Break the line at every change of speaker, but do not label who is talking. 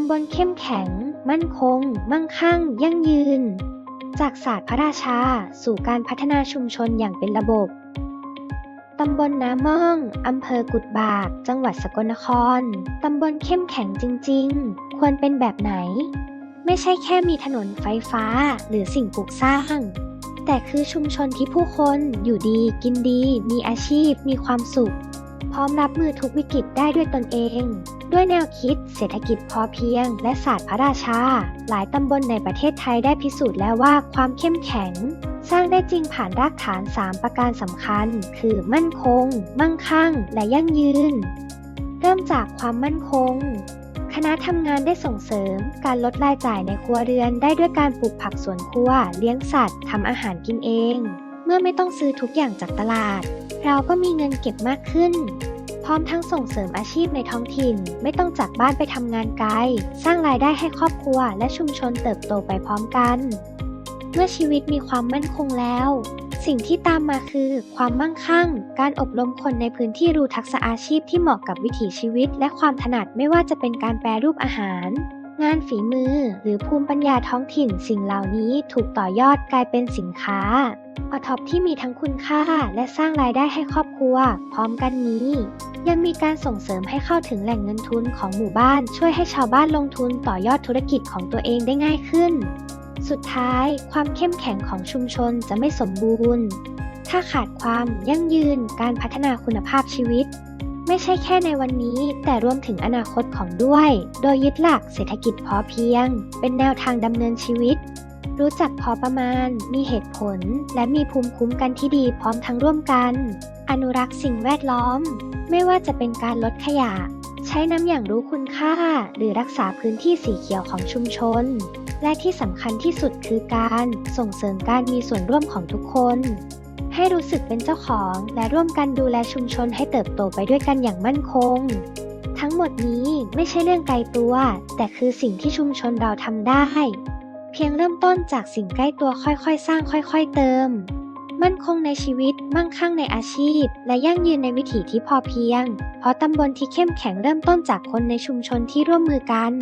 ำบลเข้มแข็ง มั่นคง มั่งคั่ง ยั่งยืน จากศาสตร์พระราชา สู่การพัฒนาชุมชนอย่างเป็นระบบ ตำบลน้ำม่อง อำเภอกุดบาก จังหวัดสกลนคร ตำบลเข้มแข็งจริง ๆ ควรเป็นแบบไหน ไม่ใช่แค่มีถนนไฟฟ้าหรือสิ่งปลูกสร้าง แต่คือชุมชนที่ผู้คนอยู่ดี กินดี มีอาชีพ มีความสุข พร้อมรับมือทุกวิกฤตได้ด้วยตนเอง ด้วยแนวคิดเศรษฐกิจพอเพียง และศาสตร์พระราชา หลายตำบลในประเทศไทยได้พิสูจน์แล้วว่าความเข้มแข็ง สร้างได้จริงผ่านรากฐาน 3 ประการสำคัญ คือมั่นคง มั่งคั่ง และยั่งยืน เริ่มจากความมั่นคงคณะทำงานได้ส่งเสริม การลดรายจ่ายในครัวเรือนได้ด้วยการปลูกผักสวนครัว เลี้ยงสัตว์ทำอาหารกินเอง เมื่อไม่ต้องซื้อทุกอย่างจากตลาด เราก็มีเงินเก็บมากขึ้น พร้อมทั้งส่งเสริมอาชีพในท้องถิ่น ไม่ต้องจากบ้านไปทำงานไกล สร้างรายได้ให้ครอบครัวและชุมชนเติบโตไปพร้อมกัน เมื่อชีวิตมีความมั่นคงแล้ว สิ่งที่ตามมาคือ ความมั่งคั่ง การอบรมคนในพื้นที่รู้ทักษะอาชีพที่เหมาะกับวิถีชีวิต และความถนัดไม่ว่าจะเป็นการแปรรูปอาหาร งานฝีมือหรือภูมิปัญญาท้องถิ่นสิ่งเหล่านี้ถูกต่อยอดกลายเป็นสินค้าอท็อปที่มีทั้งคุณค่าและสร้างรายได้ให้ครอบครัว พร้อมกันนี้ ยังมีการส่งเสริมให้เข้าถึงแหล่งเงินทุนของหมู่บ้าน ช่วยให้ชาวบ้านลงทุนต่อยอดธุรกิจของตัวเองได้ง่ายขึ้น สุดท้าย ความเข้มแข็งของชุมชนจะไม่สมบูรณ์ ถ้าขาดความยั่งยืนการพัฒนาคุณภาพชีวิต ไม่ใช่แค่ในวันนี้ แต่รวมถึงอนาคตของด้วย โดยยึดหลักเศรษฐกิจพอเพียง เป็นแนวทางดำเนินชีวิต รู้จักพอประมาณ มีเหตุผล และมีภูมิคุ้มกันที่ดีพร้อมทั้งร่วมกัน อนุรักษ์สิ่งแวดล้อม ไม่ว่าจะเป็นการลดขยะ ใช้น้ำอย่างรู้คุณค่า หรือรักษาพื้นที่สีเขียวของชุมชน และที่สำคัญที่สุดคือการส่งเสริมการมีส่วนร่วมของทุกคน ให้รู้สึกเป็นเจ้าของและร่วมกันดูแลชุมชนให้เติบโตไปด้วยกันอย่างมั่นคง ทั้งหมดนี้ไม่ใช่เรื่องไกลตัว แต่คือสิ่งที่ชุมชนเราทำได้ เพียงเริ่มต้นจากสิ่งใกล้ตัวค่อยๆ สร้างค่อยๆ เติม มั่นคงในชีวิต มั่งคั่งในอาชีพ และยั่งยืนในวิถีที่พอเพียง เพราะตำบลที่เข้มแข็งเริ่มต้นจากคนในชุมชนที่ร่วมมือกัน